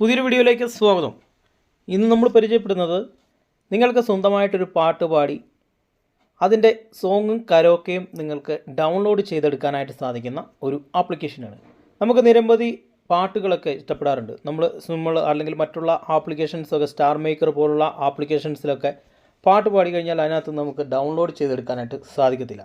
പുതിയൊരു വീഡിയോയിലേക്ക് സ്വാഗതം. ഇന്ന് നമ്മൾ പരിചയപ്പെടുന്നത് നിങ്ങൾക്ക് സ്വന്തമായിട്ടൊരു പാട്ട് പാടി അതിന്റെ സോങ്ങും കരോക്കയും നിങ്ങൾക്ക് ഡൗൺലോഡ് ചെയ്തെടുക്കാനായിട്ട് സാധിക്കുന്ന ഒരു ആപ്ലിക്കേഷനാണ് നമുക്ക് നിരവധി പാട്ടുകളൊക്കെ ഇഷ്ടപ്പെടാറുണ്ട്. നമ്മൾ നമ്മൾ അല്ലെങ്കിൽ മറ്റുള്ള ആപ്ലിക്കേഷൻസൊക്കെ സ്റ്റാർ മേക്കർ പോലുള്ള ആപ്ലിക്കേഷൻസിലൊക്കെ പാട്ട് പാടി കഴിഞ്ഞാൽ അതിനകത്ത് നമുക്ക് ഡൗൺലോഡ് ചെയ്തെടുക്കാനായിട്ട് സാധിക്കത്തില്ല.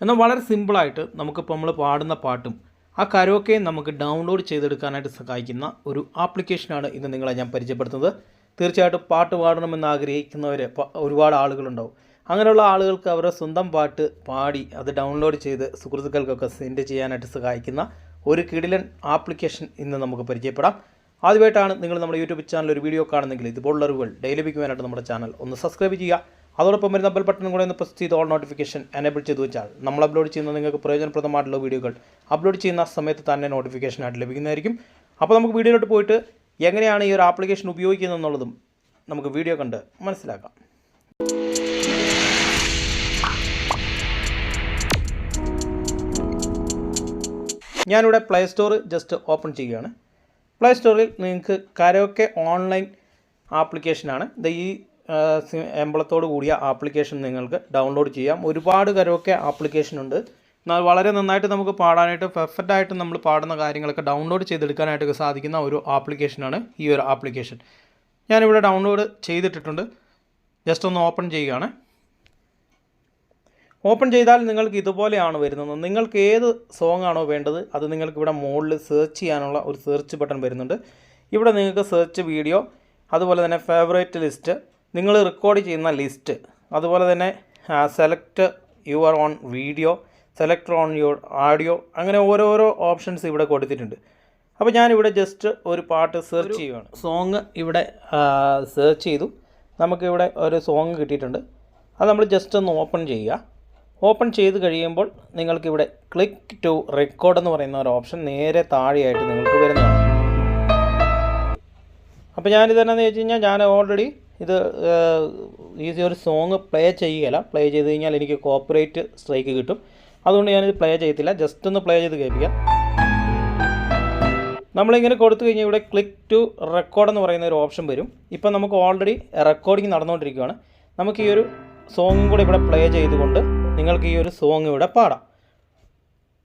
എന്നാൽ വളരെ സിമ്പിളായിട്ട് നമുക്കിപ്പോൾ നമ്മൾ പാടുന്ന പാട്ടും ആ കരോക്കെ നമുക്ക് ഡൗൺലോഡ് ചെയ്തെടുക്കാനായിട്ട് സഹായിക്കുന്ന ഒരു ആപ്ലിക്കേഷനാണ് ഇന്ന് നിങ്ങളെ ഞാൻ പരിചയപ്പെടുത്തുന്നത്. തീർച്ചയായിട്ടും പാട്ട് പാടണമെന്ന് ആഗ്രഹിക്കുന്നവർ ഒരുപാട് ആളുകളുണ്ടാവും. അങ്ങനെയുള്ള ആളുകൾക്ക് അവരുടെ സ്വന്തം പാട്ട് പാടി അത് ഡൗൺലോഡ് ചെയ്ത് സുഹൃത്തുക്കൾക്കൊക്കെ സെൻഡ് ചെയ്യാനായിട്ട് സഹായിക്കുന്ന ഒരു കിടിലൻ ആപ്ലിക്കേഷൻ ഇന്ന് നമുക്ക് പരിചയപ്പെടാം. ആദ്യമായിട്ടാണ് നിങ്ങൾ നമ്മുടെ യൂട്യൂബ് ചാനൽ ഒരു വീഡിയോ കാണുന്നെങ്കിൽ ഇതുപോലുള്ള അറിവുകൾ ഡെയിലി ലഭിക്കുവാനായിട്ട് നമ്മുടെ ചാനൽ ഒന്ന് സബ്സ്ക്രൈബ് ചെയ്യുക. അതോടൊപ്പം വരുന്ന ബെൽ ബട്ടൺ കൂടെ ഒന്ന് പ്രസ് ചെയ്ത് ഓൾ നോട്ടിഫിക്കേഷൻ എനേബിൾ ചെയ്തു വെച്ചാൽ നമ്മൾ അപ്ലോഡ് ചെയ്യുന്ന നിങ്ങൾക്ക് പ്രയോജനപ്രദമായിട്ടുള്ള വീഡിയോകൾ അപ്ലോഡ് ചെയ്യുന്ന സമയത്ത് തന്നെ നോട്ടിഫിക്കേഷനായിട്ട് ലഭിക്കുന്നതായിരിക്കും. അപ്പോൾ നമുക്ക് വീഡിയോയിലോട്ട് പോയിട്ട് എങ്ങനെയാണ് ഈ ഒരു ആപ്ലിക്കേഷൻ ഉപയോഗിക്കുന്നത് എന്നുള്ളതും നമുക്ക് വീഡിയോ കണ്ട് മനസ്സിലാക്കാം. ഞാനിവിടെ പ്ലേ സ്റ്റോർ ജസ്റ്റ് ഓപ്പൺ ചെയ്യുകയാണ്. പ്ലേ സ്റ്റോറിൽ നിങ്ങൾക്ക് കരോക്കെ ഓൺലൈൻ ആപ്ലിക്കേഷനാണ് ഇത് ഈ എംബളത്തോട് കൂടിയ ആപ്ലിക്കേഷൻ നിങ്ങൾക്ക് ഡൗൺലോഡ് ചെയ്യാം. ഒരുപാട് കരോക്കെ ആപ്ലിക്കേഷൻ ഉണ്ട്. എന്നാൽ വളരെ നന്നായിട്ട് നമുക്ക് പാടാനായിട്ട് പെർഫെക്റ്റ് ആയിട്ട് നമ്മൾ പാടുന്ന കാര്യങ്ങളൊക്കെ ഡൗൺലോഡ് ചെയ്തെടുക്കാനായിട്ടൊക്കെ സാധിക്കുന്ന ഒരു ആപ്ലിക്കേഷനാണ് ഈ ഒരു ആപ്ലിക്കേഷൻ. ഞാനിവിടെ ഡൗൺലോഡ് ചെയ്തിട്ടിട്ടുണ്ട്. ജസ്റ്റ് ഒന്ന് ഓപ്പൺ ചെയ്യുകയാണ്. ഓപ്പൺ ചെയ്താൽ നിങ്ങൾക്ക് ഇതുപോലെയാണ് വരുന്നത്. നിങ്ങൾക്ക് ഏത് സോങ് ആണോ വേണ്ടത് അത് നിങ്ങൾക്ക് ഇവിടെ മുകളിൽ സെർച്ച് ചെയ്യാനുള്ള ഒരു സെർച്ച് ബട്ടൺ വരുന്നുണ്ട്. ഇവിടെ നിങ്ങൾക്ക് സെർച്ച് വീഡിയോ അതുപോലെ തന്നെ ഫേവറേറ്റ് ലിസ്റ്റ് നിങ്ങൾ റെക്കോർഡ് ചെയ്യുന്ന ലിസ്റ്റ് അതുപോലെ തന്നെ select your own video select own your audio അങ്ങനെ ഓരോരോ ഓപ്ഷൻസ് ഇവിടെ കൊടുത്തിട്ടുണ്ട്. അപ്പോൾ ഞാനിവിടെ ജസ്റ്റ് ഒരു പാട്ട് സെർച്ച് ചെയ്യുകയാണ് സോങ് ഇവിടെ സെർച്ച് ചെയ്തു. നമുക്കിവിടെ ഒരു സോങ് കിട്ടിയിട്ടുണ്ട്. അത് നമ്മൾ ജസ്റ്റ് ഒന്ന് ഓപ്പൺ ചെയ്യുക. ഓപ്പൺ ചെയ്ത് കഴിയുമ്പോൾ നിങ്ങൾക്കിവിടെ ക്ലിക്ക് ടു റെക്കോർഡ് എന്ന് പറയുന്ന ഒരു ഓപ്ഷൻ നേരെ താഴെയായിട്ട് നിങ്ങൾക്ക് വരുന്നതാണ്. അപ്പോൾ ഞാനിതെന്നു വെച്ച് കഴിഞ്ഞാൽ ഞാൻ ഓൾറെഡി ഇത് ഈസി ഒരു സോങ് പ്ലേ ചെയ്യുകയില്ല. പ്ലേ ചെയ്ത് കഴിഞ്ഞാൽ എനിക്ക് കോപ്പറേറ്റ് സ്ട്രൈക്ക് കിട്ടും. അതുകൊണ്ട് ഞാനിത് പ്ലേ ചെയ്യത്തില്ല. ജസ്റ്റ് ഒന്ന് പ്ലേ ചെയ്ത് കേൾപ്പിക്കാം. നമ്മളിങ്ങനെ കൊടുത്തു കഴിഞ്ഞാൽ ഇവിടെ ക്ലിക്ക് ടു റെക്കോർഡ് എന്ന് പറയുന്ന ഒരു ഓപ്ഷൻ വരും. ഇപ്പം നമുക്ക് ഓൾറെഡി റെക്കോർഡിങ് നടന്നുകൊണ്ടിരിക്കുകയാണ്. നമുക്ക് ഈ ഒരു സോങ്ങും കൂടി ഇവിടെ പ്ലേ ചെയ്തുകൊണ്ട് നിങ്ങൾക്ക് ഈ ഒരു സോങ് ഇവിടെ പാടാം.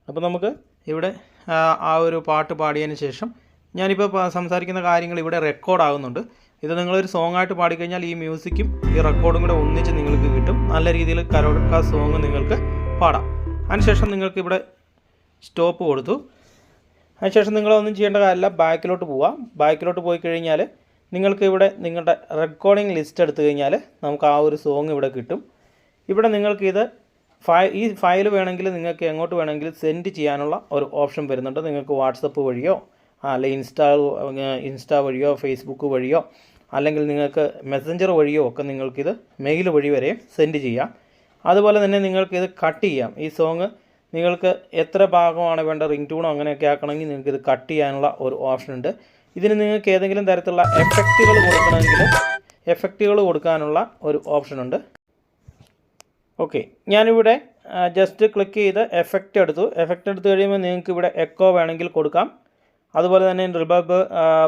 അപ്പോൾ നമുക്ക് ഇവിടെ ആ, ഒരു പാട്ട് പാടിയതിന് ശേഷം ഞാനിപ്പോൾ സംസാരിക്കുന്ന കാര്യങ്ങൾ ഇവിടെ റെക്കോർഡ് ആകുന്നുണ്ട്. ഇത് നിങ്ങളൊരു സോങ് ആയിട്ട് പാടിക്കഴിഞ്ഞാൽ ഈ മ്യൂസിക്കും ഈ റെക്കോർഡും കൂടെ ഒന്നിച്ച് നിങ്ങൾക്ക് കിട്ടും. നല്ല രീതിയിൽ കരോക്ക സോങ് നിങ്ങൾക്ക് പാടാം. അതിനുശേഷം നിങ്ങൾക്ക് ഇവിടെ സ്റ്റോപ്പ് കൊടുത്തു. അതിനുശേഷം നിങ്ങളൊന്നും ചെയ്യേണ്ട കാര്യമില്ല ബാക്കിലോട്ട് പോവാം. ബാക്കിലോട്ട് പോയി കഴിഞ്ഞാൽ നിങ്ങൾക്ക് ഇവിടെ നിങ്ങളുടെ റെക്കോർഡിംഗ് ലിസ്റ്റ് എടുത്തു കഴിഞ്ഞാൽ നമുക്ക് ആ ഒരു സോങ് ഇവിടെ കിട്ടും. ഇവിടെ നിങ്ങൾക്കിത് ഫയൽ ഈ ഫയൽ വേണമെങ്കിൽ നിങ്ങൾക്ക് എങ്ങോട്ട് വേണമെങ്കിൽ സെൻഡ് ചെയ്യാനുള്ള ഒരു ഓപ്ഷൻ വരുന്നുണ്ട്. നിങ്ങൾക്ക് വാട്സപ്പ് വഴിയോ അല്ലെങ്കിൽ ഇൻസ്റ്റാ ഇൻസ്റ്റാ വഴിയോ ഫേസ്ബുക്ക് വഴിയോ അല്ലെങ്കിൽ നിങ്ങൾക്ക് മെസ്സഞ്ചർ വഴിയോ ഒക്കെ നിങ്ങൾക്കിത് മെയിൽ വഴി വരെ സെൻഡ് ചെയ്യാം. അതുപോലെ തന്നെ നിങ്ങൾക്കിത് കട്ട് ചെയ്യാം. ഈ സോങ് നിങ്ങൾക്ക് എത്ര ഭാഗമാണ് വേണ്ട റിംഗ് ട്യൂണോ അങ്ങനെയൊക്കെ ആക്കണമെങ്കിൽ നിങ്ങൾക്ക് ഇത് കട്ട് ചെയ്യാനുള്ള ഒരു ഓപ്ഷൻ ഉണ്ട്. ഇതിന് നിങ്ങൾക്ക് ഏതെങ്കിലും തരത്തിലുള്ള എഫക്റ്റുകൾ കൊടുക്കണമെങ്കിൽ എഫക്റ്റുകൾ കൊടുക്കാനുള്ള ഒരു ഓപ്ഷൻ ഉണ്ട്. ഓക്കെ ഞാനിവിടെ ജസ്റ്റ് ക്ലിക്ക് ചെയ്ത് എഫക്റ്റ് എടുത്തു. എഫക്റ്റ് എടുത്തു കഴിയുമ്പോൾ നിങ്ങൾക്ക് ഇവിടെ എക്കോ വേണമെങ്കിൽ കൊടുക്കാം. അതുപോലെ തന്നെ റിബബ്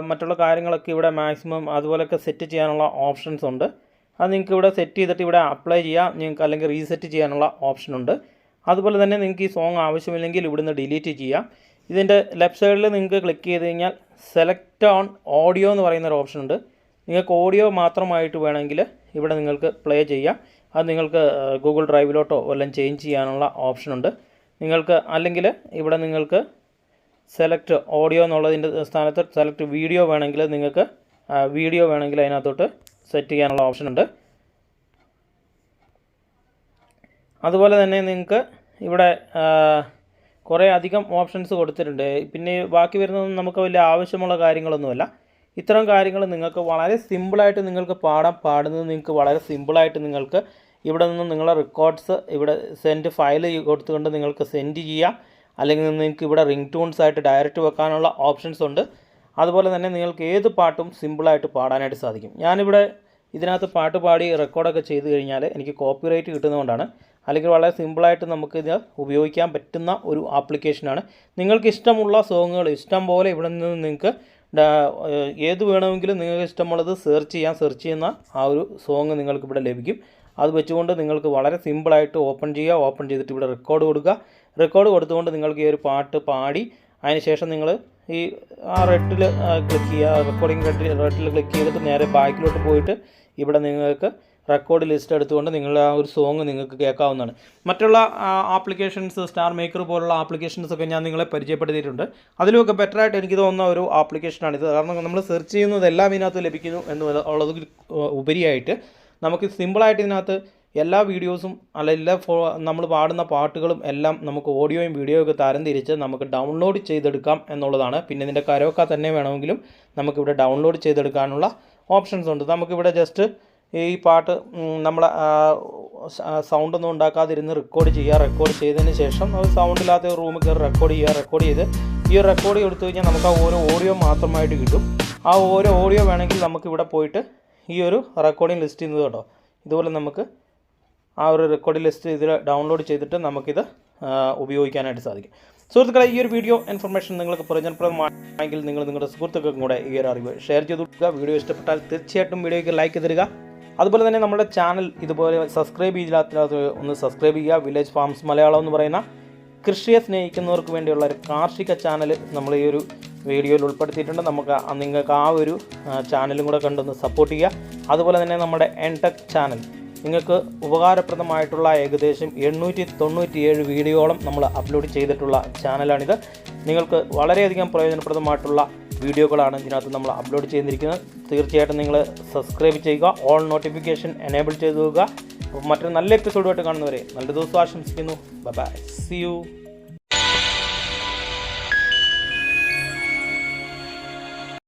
മറ്റുള്ള കാര്യങ്ങളൊക്കെ ഇവിടെ മാക്സിമം അതുപോലെയൊക്കെ സെറ്റ് ചെയ്യാനുള്ള ഓപ്ഷൻസ് ഉണ്ട്. അത് നിങ്ങൾക്ക് ഇവിടെ സെറ്റ് ചെയ്തിട്ട് ഇവിടെ അപ്ലൈ ചെയ്യാം. നിങ്ങൾക്ക് അല്ലെങ്കിൽ റീസെറ്റ് ചെയ്യാനുള്ള ഓപ്ഷൻ ഉണ്ട്. അതുപോലെ തന്നെ നിങ്ങൾക്ക് ഈ സോങ് ആവശ്യമില്ലെങ്കിൽ ഇവിടുന്ന് ഡിലീറ്റ് ചെയ്യാം. ഇതിന്റെ ലെഫ്റ്റ് സൈഡിൽ നിങ്ങൾക്ക് ക്ലിക്ക് ചെയ്ത് കഴിഞ്ഞാൽ സെലക്ട് ഓൺ ഓഡിയോ എന്ന് പറയുന്ന ഒരു ഓപ്ഷൻ ഉണ്ട്. നിങ്ങൾക്ക് ഓഡിയോ മാത്രമായിട്ട് വേണമെങ്കിൽ ഇവിടെ നിങ്ങൾക്ക് പ്ലേ ചെയ്യാം. അത് നിങ്ങൾക്ക് ഗൂഗിൾ ഡ്രൈവിലോട്ടോ വല്ലതും ചേഞ്ച് ചെയ്യാനുള്ള ഓപ്ഷനുണ്ട് നിങ്ങൾക്ക് അല്ലെങ്കിൽ ഇവിടെ നിങ്ങൾക്ക് സെലക്ട് ഓഡിയോ എന്നുള്ളതിന്റെ സ്ഥാനത്ത് സെലക്ട് വീഡിയോ വേണമെങ്കിൽ നിങ്ങൾക്ക് വീഡിയോ വേണമെങ്കിൽ അതിനകത്തോട്ട് സെറ്റ് ചെയ്യാനുള്ള ഓപ്ഷൻ ഉണ്ട്. അതുപോലെ തന്നെ നിങ്ങൾക്ക് ഇവിടെ കുറേ അധികം ഓപ്ഷൻസ് കൊടുത്തിട്ടുണ്ട്. പിന്നെ ബാക്കി വരുന്നതൊന്നും നമുക്ക് വലിയ ആവശ്യമുള്ള കാര്യങ്ങളൊന്നുമല്ല. ഇത്തരം കാര്യങ്ങൾ നിങ്ങൾക്ക് വളരെ സിമ്പിളായിട്ട് നിങ്ങൾക്ക് പാടാൻ പാടുന്നത് നിങ്ങൾക്ക് വളരെ സിമ്പിളായിട്ട് നിങ്ങൾക്ക് ഇവിടെ നിന്ന് നിങ്ങളുടെ റെക്കോർഡ്സ് ഇവിടെ സെൻഡ് ഫയൽ കൊടുത്തുകൊണ്ട് നിങ്ങൾക്ക് സെൻഡ് ചെയ്യാം. അല്ലെങ്കിൽ നിങ്ങൾക്ക് ഇവിടെ റിംഗ് ടൂൺസ് ആയിട്ട് ഡയറക്റ്റ് വെക്കാനുള്ള ഓപ്ഷൻസ് ഉണ്ട്. അതുപോലെ തന്നെ നിങ്ങൾക്ക് ഏത് പാട്ടും സിമ്പിളായിട്ട് പാടാനായിട്ട് സാധിക്കും. ഞാനിവിടെ ഇതിനകത്ത് പാട്ട് പാടി റെക്കോർഡൊക്കെ ചെയ്ത് കഴിഞ്ഞാൽ എനിക്ക് കോപ്പിറൈറ്റ് കിട്ടുന്നതുകൊണ്ടാണ്. അല്ലെങ്കിൽ വളരെ സിമ്പിളായിട്ട് ഇത് ഉപയോഗിക്കാൻ പറ്റുന്ന ഒരു ആപ്ലിക്കേഷനാണ് നിങ്ങൾക്ക് ഇഷ്ടമുള്ള സോങ്ങുകൾ ഇഷ്ടം പോലെ ഇവിടെ നിന്ന് നിങ്ങൾക്ക് ഏത് വേണമെങ്കിലും നിങ്ങൾക്ക് ഇഷ്ടമുള്ളത് സെർച്ച് ചെയ്യാൻ സെർച്ച് ചെയ്യുന്ന ആ ഒരു സോങ് നിങ്ങൾക്ക് ഇവിടെ ലഭിക്കും. അത് വെച്ചുകൊണ്ട് നിങ്ങൾക്ക് വളരെ സിമ്പിളായിട്ട് ഓപ്പൺ ചെയ്യുക. ഓപ്പൺ ചെയ്തിട്ട് ഇവിടെ റെക്കോർഡ് കൊടുക്കുക. റെക്കോർഡ് കൊടുത്തുകൊണ്ട് നിങ്ങൾക്ക് ഈ ഒരു പാട്ട് പാടി അതിനുശേഷം നിങ്ങൾ ഈ ആ റെഡിൽ ക്ലിക്ക് ചെയ്യുക റെക്കോർഡിംഗ് റെഡിൽ റെഡിൽ ക്ലിക്ക് ചെയ്തിട്ട് നേരെ ബാക്കിലോട്ട് പോയിട്ട് ഇവിടെ നിങ്ങൾക്ക് റെക്കോർഡ് ലിസ്റ്റ് എടുത്തുകൊണ്ട് നിങ്ങൾ ആ ഒരു സോങ് നിങ്ങൾക്ക് കേൾക്കാവുന്നതാണ്. മറ്റുള്ള ആപ്ലിക്കേഷൻസ് സ്റ്റാർ മേക്കർ പോലുള്ള ആപ്ലിക്കേഷൻസ് ഒക്കെ ഞാൻ നിങ്ങളെ പരിചയപ്പെടുത്തിയിട്ടുണ്ട്. അതിലുമൊക്കെ ബെറ്ററായിട്ട് എനിക്ക് തോന്നുന്ന ഒരു ആപ്ലിക്കേഷനാണിത് കാരണം നമ്മൾ സെർച്ച് ചെയ്യുന്നത് എല്ലാം ഇതിനകത്ത് ലഭിക്കുന്നു എന്നുള്ളത് ഉപരിയായിട്ട് നമുക്ക് സിമ്പിളായിട്ട് ഇതിനകത്ത് എല്ലാ വീഡിയോസും അല്ല എല്ലാ ഫോ നമ്മൾ പാടുന്ന പാട്ടുകളും എല്ലാം നമുക്ക് ഓഡിയോയും വീഡിയോയും ഒക്കെ തരംതിരിച്ച് നമുക്ക് ഡൗൺലോഡ് ചെയ്തെടുക്കാം എന്നുള്ളതാണ്. പിന്നെ ഇതിന്റെ കരോക്ക തന്നെ വേണമെങ്കിലും നമുക്കിവിടെ ഡൗൺലോഡ് ചെയ്തെടുക്കാനുള്ള ഓപ്ഷൻസ് ഉണ്ട്. നമുക്കിവിടെ ജസ്റ്റ് ഈ പാട്ട് നമ്മൾ സൗണ്ടൊന്നും ഉണ്ടാക്കാതിരുന്ന് റെക്കോർഡ് ചെയ്യുക. റെക്കോർഡ് ചെയ്തതിന് ശേഷം അത് സൗണ്ട് ഇല്ലാത്ത റൂമിൽ കയറി റെക്കോർഡ് ചെയ്യുക. റെക്കോർഡ് ചെയ്ത് ഈ റെക്കോർഡ് എടുത്തു കഴിഞ്ഞാൽ നമുക്ക് ആ ഓരോ ഓഡിയോ മാത്രമായിട്ട് കിട്ടും. ആ ഓരോ ഓഡിയോ വേണമെങ്കിൽ നമുക്കിവിടെ പോയിട്ട് ഈ ഒരു റെക്കോർഡിംഗ് ലിസ്റ്റ് ചെയ്യുന്നത് കേട്ടോ. ഇതുപോലെ നമുക്ക് ആ ഒരു റെക്കോർഡ് ലിസ്റ്റ് ഇതിൽ ഡൗൺലോഡ് ചെയ്തിട്ട് നമുക്കിത് ഉപയോഗിക്കാനായിട്ട് സാധിക്കും. സുഹൃത്തുക്കളെ ഈ ഒരു വീഡിയോ ഇൻഫർമേഷൻ നിങ്ങൾക്ക് പ്രയോജനപ്രദമാണെങ്കിൽ നിങ്ങൾ നിങ്ങളുടെ സുഹൃത്തുക്കൾക്കും കൂടെ ഈ ഒരു അറിവ് ഷെയർ ചെയ്ത് കൊടുക്കുക. വീഡിയോ ഇഷ്ടപ്പെട്ടാൽ തീർച്ചയായിട്ടും വീഡിയോയ്ക്ക് ലൈക്ക് തരിക. അതുപോലെ തന്നെ നമ്മുടെ ചാനൽ ഇതുപോലെ സബ്സ്ക്രൈബ് ചെയ്തില്ലാത്ത ഒന്ന് സബ്സ്ക്രൈബ് ചെയ്യുക. വില്ലേജ് ഫാംസ് മലയാളം എന്ന് പറയുന്ന കൃഷിയെ സ്നേഹിക്കുന്നവർക്ക് വേണ്ടിയുള്ള ഒരു കാർഷിക ചാനൽ നമ്മൾ ഈ ഒരു വീഡിയോയിൽ ഉൾപ്പെടുത്തിയിട്ടുണ്ട്. നമുക്ക് നിങ്ങൾക്ക് ആ ഒരു ചാനലും കൂടെ കണ്ടൊന്ന് സപ്പോർട്ട് ചെയ്യുക. അതുപോലെ തന്നെ നമ്മുടെ എൻടെക് ചാനൽ നിങ്ങൾക്ക് ഉപകാരപ്രദമായിട്ടുള്ള ഏകദേശം എണ്ണൂറ്റി തൊണ്ണൂറ്റിയേഴ് വീഡിയോളം നമ്മൾ അപ്ലോഡ് ചെയ്തിട്ടുള്ള ചാനലാണിത് നിങ്ങൾക്ക് വളരെയധികം പ്രയോജനപ്രദമായിട്ടുള്ള വീഡിയോകളാണ് ഇതിനകത്ത് നമ്മൾ അപ്ലോഡ് ചെയ്തിരിക്കുന്നത്. തീർച്ചയായിട്ടും നിങ്ങൾ സബ്സ്ക്രൈബ് ചെയ്യുക ഓൾ നോട്ടിഫിക്കേഷൻ എനേബിൾ ചെയ്തു നോക്കുക അപ്പോൾ മറ്റൊരു നല്ല എപ്പിസോഡുമായിട്ട് കാണുന്നവരെ നല്ല ദിവസം ആശംസിക്കുന്നു. Bye bye C U